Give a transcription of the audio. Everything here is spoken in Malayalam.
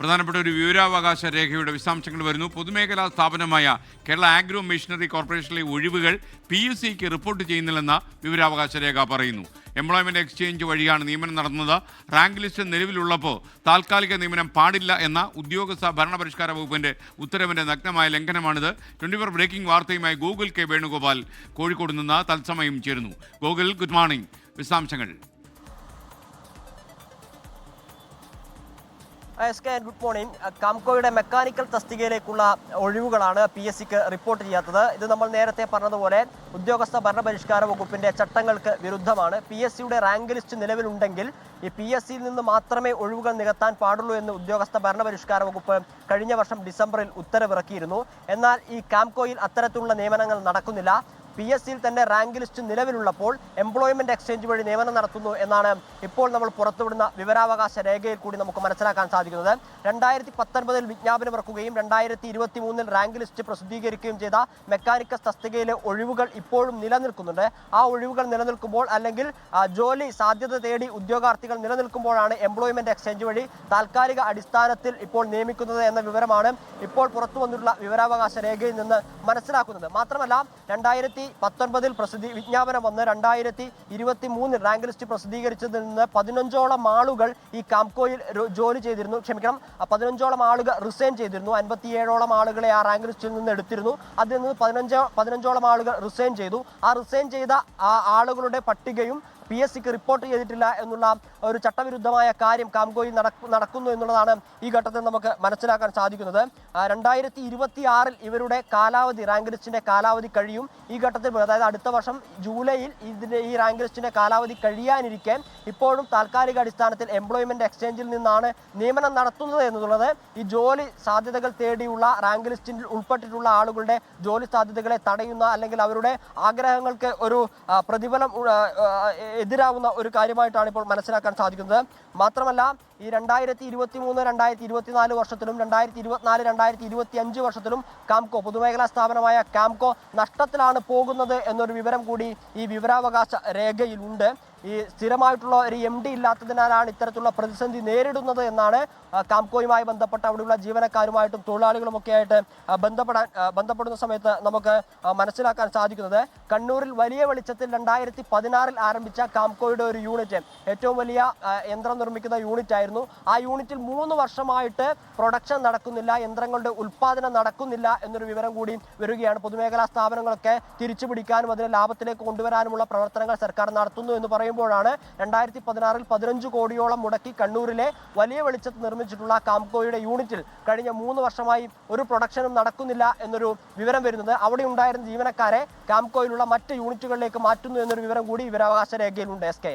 പ്രധാനപ്പെട്ട ഒരു വിവരാവകാശ രേഖയുടെ വിശദാംശങ്ങൾ വരുന്നു. പൊതുമേഖലാ സ്ഥാപനമായ കേരള ആഗ്രോ മെഷീനറി കോർപ്പറേഷനിലെ ഒഴിവുകൾ പി യു സിക്ക് റിപ്പോർട്ട് ചെയ്യുന്നില്ലെന്ന വിവരാവകാശ രേഖ പറയുന്നു. എംപ്ലോയ്മെന്റ് എക്സ്ചേഞ്ച് വഴിയാണ് നിയമനം നടന്നത് റാങ്ക് ലിസ്റ്റ് നിലവിലുള്ളപ്പോൾ താൽക്കാലിക നിയമനം പാടില്ല എന്ന ഉദ്യോഗസ്ഥ ഭരണപരിഷ്കാര വകുപ്പിന്റെ ഉത്തരവിന്റെ നഗ്നമായ ലംഘനമാണിത്. ട്വന്റി ഫോർ ബ്രേക്കിംഗ് വാർത്തയുമായി ഗൂഗിൾ കെ വേണുഗോപാൽ കോഴിക്കോട് നിന്ന് തത്സമയം ചേരുന്നു. Google good morning. വിശദാംശങ്ങൾ. S K good morning. കാംകോയുടെ mechanical തസ്തികയിലേക്കുള്ള ഒഴിവുകളാണ് പി എസ് സിക്ക് റിപ്പോർട്ട് ചെയ്യാത്തത്. ഇത് നമ്മൾ നേരത്തെ പറഞ്ഞതുപോലെ ഉദ്യോഗസ്ഥ ഭരണപരിഷ്കാര വകുപ്പിന്റെ ചട്ടങ്ങൾക്ക് വിരുദ്ധമാണ്. പി എസ് സിയുടെ റാങ്ക് ലിസ്റ്റ് നിലവിലുണ്ടെങ്കിൽ ഈ പി എസ് സിയിൽ നിന്ന് മാത്രമേ ഒഴിവുകൾ നികത്താൻ പാടുള്ളൂ എന്ന് ഉദ്യോഗസ്ഥ ഭരണപരിഷ്കാര വകുപ്പ് കഴിഞ്ഞ വർഷം ഡിസംബറിൽ ഉത്തരവിറക്കിയിരുന്നു. എന്നാൽ ഈ കാംകോയിൽ അത്തരത്തിലുള്ള നിയമനങ്ങൾ നടക്കുന്നില്ല. പി എസ് സിയിൽ തന്നെ റാങ്ക് ലിസ്റ്റ് നിലവിലുള്ളപ്പോൾ എംപ്ലോയ്മെന്റ് എക്സ്ചേഞ്ച് വഴി നിയമനം നടത്തുന്നു എന്നാണ് ഇപ്പോൾ നമ്മൾ പുറത്തുവിടുന്ന വിവരാവകാശ രേഖയിൽ കൂടി നമുക്ക് മനസ്സിലാക്കാൻ സാധിക്കുന്നത്. രണ്ടായിരത്തി പത്തൊൻപതിൽ വിജ്ഞാപനം ഇറക്കുകയും രണ്ടായിരത്തി ഇരുപത്തി മൂന്നിൽ റാങ്ക് ലിസ്റ്റ് പ്രസിദ്ധീകരിക്കുകയും ചെയ്ത മെക്കാനിക്കൽ തസ്തികയിലെ ഒഴിവുകൾ ഇപ്പോഴും നിലനിൽക്കുന്നുണ്ട്. ആ ഒഴിവുകൾ നിലനിൽക്കുമ്പോൾ അല്ലെങ്കിൽ ജോലി സാധ്യത തേടി ഉദ്യോഗാർത്ഥികൾ നിലനിൽക്കുമ്പോഴാണ് എംപ്ലോയ്മെന്റ് എക്സ്ചേഞ്ച് വഴി താൽക്കാലിക അടിസ്ഥാനത്തിൽ ഇപ്പോൾ നിയമിക്കുന്നത് എന്ന വിവരമാണ് ഇപ്പോൾ പുറത്തു വന്നിട്ടുള്ള വിവരാവകാശ രേഖയിൽ നിന്ന് മനസ്സിലാക്കുന്നത്. മാത്രമല്ല രണ്ടായിരത്തി പത്തൊൻപതിൽ പ്രസിദ്ധി വിജ്ഞാപനം വന്ന് രണ്ടായിരത്തി ഇരുപത്തി മൂന്നിൽ റാങ്ക് ലിസ്റ്റ് പ്രസിദ്ധീകരിച്ചതിൽ നിന്ന് പതിനഞ്ചോളം ആളുകൾ ഈ കാംകോയിൽ ജോലി ചെയ്തിരുന്നു. ക്ഷമിക്കണം. പതിനഞ്ചോളം ആളുകൾ റിസൈൻ ചെയ്തിരുന്നു. അൻപത്തിയേഴോളം ആളുകളെ ആ റാങ്ക് ലിസ്റ്റിൽ നിന്ന് എടുത്തിരുന്നു. അതിൽ നിന്ന് പതിനഞ്ചോ പതിനഞ്ചോളം ആളുകൾ റിസൈൻ ചെയ്തു. ആ റിസൈൻ ചെയ്ത ആ ആളുകളുടെ പട്ടികയും പി എസ് സിക്ക് റിപ്പോർട്ട് ചെയ്തിട്ടില്ല എന്നുള്ള ഒരു ചട്ടവിരുദ്ധമായ കാര്യം കാംഗോയിൽ നടക്കുന്നു എന്നുള്ളതാണ് ഈ ഘട്ടത്തിൽ നമുക്ക് മനസ്സിലാക്കാൻ സാധിക്കുന്നത്. രണ്ടായിരത്തി ഇരുപത്തി ആറിൽ ഇവരുടെ കാലാവധി റാങ്ക് ലിസ്റ്റിന്റെ കാലാവധി കഴിയും. ഈ ഘട്ടത്തിൽ അതായത് അടുത്ത വർഷം ജൂലൈയിൽ ഇതിന്റെ ഈ റാങ്ക് ലിസ്റ്റിന്റെ കാലാവധി കഴിയാനിരിക്കെ ഇപ്പോഴും താൽക്കാലിക അടിസ്ഥാനത്തിൽ എംപ്ലോയ്മെന്റ് എക്സ്ചേഞ്ചിൽ നിന്നാണ് നിയമനം നടത്തുന്നത് എന്നുള്ളത്. ഈ ജോലി സാധ്യതകൾ തേടിയുള്ള റാങ്ക് ലിസ്റ്റിൽ ഉൾപ്പെട്ടിട്ടുള്ള ആളുകളുടെ ജോലി സാധ്യതകളെ തടയുന്ന അല്ലെങ്കിൽ അവരുടെ ആഗ്രഹങ്ങൾക്ക് ഒരു പ്രതിഫലം എതിരാവുന്ന ഒരു കാര്യമായിട്ടാണ് ഇപ്പോൾ മനസ്സിലാക്കാൻ സാധിക്കുന്നത്. മാത്രമല്ല ഈ രണ്ടായിരത്തി ഇരുപത്തി മൂന്ന് രണ്ടായിരത്തി ഇരുപത്തിനാല് വർഷത്തിലും രണ്ടായിരത്തി ഇരുപത്തിനാല് രണ്ടായിരത്തി ഇരുപത്തി അഞ്ച് വർഷത്തിലും കാംകോ പൊതുമേഖലാ സ്ഥാപനമായ കാംകോ നഷ്ടത്തിലാണ് പോകുന്നത് എന്നൊരു വിവരം കൂടി ഈ വിവരാവകാശ രേഖയിലുണ്ട്. ഈ സ്ഥിരമായിട്ടുള്ള ഒരു എം ഡി ഇല്ലാത്തതിനാലാണ് ഇത്തരത്തിലുള്ള പ്രതിസന്ധി നേരിടുന്നത് എന്നാണ് കാംകോയുമായി ബന്ധപ്പെട്ട അവിടെയുള്ള ജീവനക്കാരുമായിട്ടും തൊഴിലാളികളുമൊക്കെ ആയിട്ട് ബന്ധപ്പെടാൻ ബന്ധപ്പെടുന്ന സമയത്ത് നമുക്ക് മനസ്സിലാക്കാൻ സാധിക്കുന്നത്. കണ്ണൂരിൽ വലിയ വെളിച്ചത്തിൽ രണ്ടായിരത്തി പതിനാറിൽ ആരംഭിച്ച കാംകോയുടെ ഒരു യൂണിറ്റ് ഏറ്റവും വലിയ യന്ത്രം നിർമ്മിക്കുന്ന യൂണിറ്റ് ആയിരുന്നു ആ യൂണിറ്റിൽ മൂന്ന് വർഷമായിട്ട് പ്രൊഡക്ഷൻ നടക്കുന്നില്ല യന്ത്രങ്ങളുടെ ഉൽപ്പാദനം നടക്കുന്നില്ല എന്നൊരു വിവരം കൂടി വരികയാണ്. പൊതുമേഖലാ സ്ഥാപനങ്ങളൊക്കെ തിരിച്ചു പിടിക്കാനും അതിനെ ലാഭത്തിലേക്ക് കൊണ്ടുവരാനുമുള്ള പ്രവർത്തനങ്ങൾ സർക്കാർ നടത്തുന്നു എന്ന് പറയുമ്പോഴാണ് രണ്ടായിരത്തി പതിനാറിൽ പതിനഞ്ച് കോടിയോളം മുടക്കി കണ്ണൂരിലെ വലിയ വെളിച്ചത്ത് നിർമ്മിച്ചിട്ടുള്ള കാംകോയുടെ യൂണിറ്റിൽ കഴിഞ്ഞ മൂന്ന് വർഷമായി ഒരു പ്രൊഡക്ഷനും നടക്കുന്നില്ല എന്നൊരു വിവരം വരുന്നത്. അവിടെ ഉണ്ടായിരുന്ന ജീവനക്കാരെ കാംകോയിലുള്ള മറ്റ് യൂണിറ്റുകളിലേക്ക് മാറ്റുന്നു എന്നൊരു വിവരം കൂടി വിവരാവകാശ രേഖയിലുണ്ട്. S K